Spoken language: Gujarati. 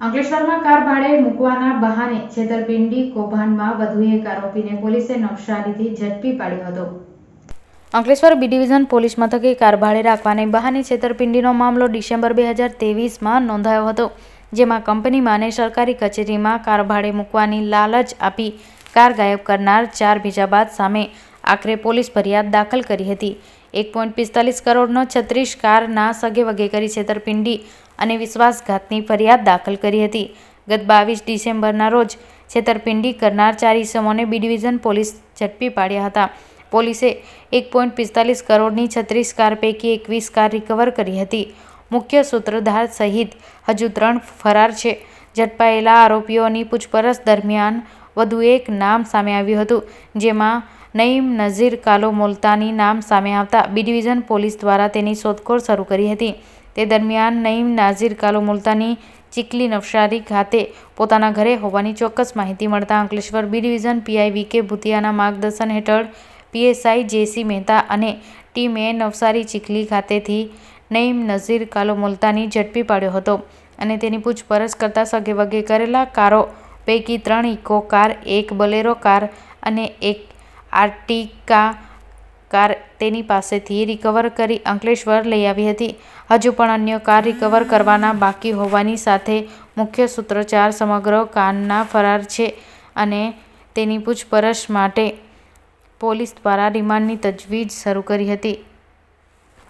અંકલેશ્વરમાં કાર ભાડે મૂકવાના બહાને છેતરપિંડી કૌભાંડમાં વધુ એક આરોપીને પોલીસે નવસારીથી ઝડપી પાડ્યો હતો. અંકલેશ્વર બી ડિવિઝન પોલીસ મથકે કાર ભાડે રાખવાને બહાને છેતરપિંડીનો મામલો ડિસેમ્બર બે હજાર તેવીસમાં નોંધાયો હતો, જેમાં કંપનીમાં અને સરકારી કચેરીમાં કાર ભાડે મૂકવાની લાલચ આપી કાર ગાયબ કરનાર ચાર ભીજાબાદ સામે આખરે પોલીસ ફરિયાદ દાખલ કરી હતી. એક પોઈન્ટ પિસ્તાલીસ કરોડનો છત્રીસ કારના સગે વગે કરી છેતરપિંડી અને વિશ્વાસઘાતની ફરિયાદ દાખલ કરી હતી. ગત બાવીસ ડિસેમ્બરના રોજ છેતરપિંડી કરનાર ચાર ઇસમોને બી ડિવિઝન પોલીસ ઝડપી પાડ્યા હતા. પોલીસે એક પોઈન્ટ પિસ્તાલીસ કરોડની છત્રીસ કાર પૈકી એકવીસ કાર રિકવર કરી હતી. મુખ્ય સૂત્રધાર સહિત હજુ ત્રણ ફરાર છે. ઝડપાયેલા આરોપીઓની પૂછપરછ દરમિયાન વધુ એક નામ સામે આવ્યું હતું, જેમાં નઈમ નઝીર કાલો મોલતાની નામ સામે આવતા બી ડિવિઝન પોલીસ દ્વારા તેની શોધખોળ શરૂ કરી હતી. તે દરમિયાન નઈમ નાઝીર કાલો મોલતાની ચીકલી નવસારી ખાતે પોતાના ઘરે હોવાની ચોક્કસ માહિતી મળતા Ankleshwar B division PI V K ભૂતિયાના માર્ગદર્શન હેઠળ પીએસઆઈ જેસી મહેતા અને ટીમે નવસારી ચીખલી ખાતેથી નઈમ નઝીર કાલો મોલતાની ઝડપી પાડ્યો હતો અને તેની પૂછપરછ કરતાં સગે વગે કરેલા કારો પૈકી ત્રણ ઇકો કાર, એક બલેરો કાર અને એક આર્ટિકા કાર તેની પાસેથી રિકવર કરી અંકલેશ્વર લઈ આવી હતી. હજુ પણ અન્ય કાર રિકવર કરવાના બાકી હોવાની સાથે મુખ્ય સૂત્રચાર સમગ્ર કારના ફરાર છે અને તેની પૂછપરછ માટે પોલીસ દ્વારા રિમાન્ડની તજવીજ શરૂ કરી હતી.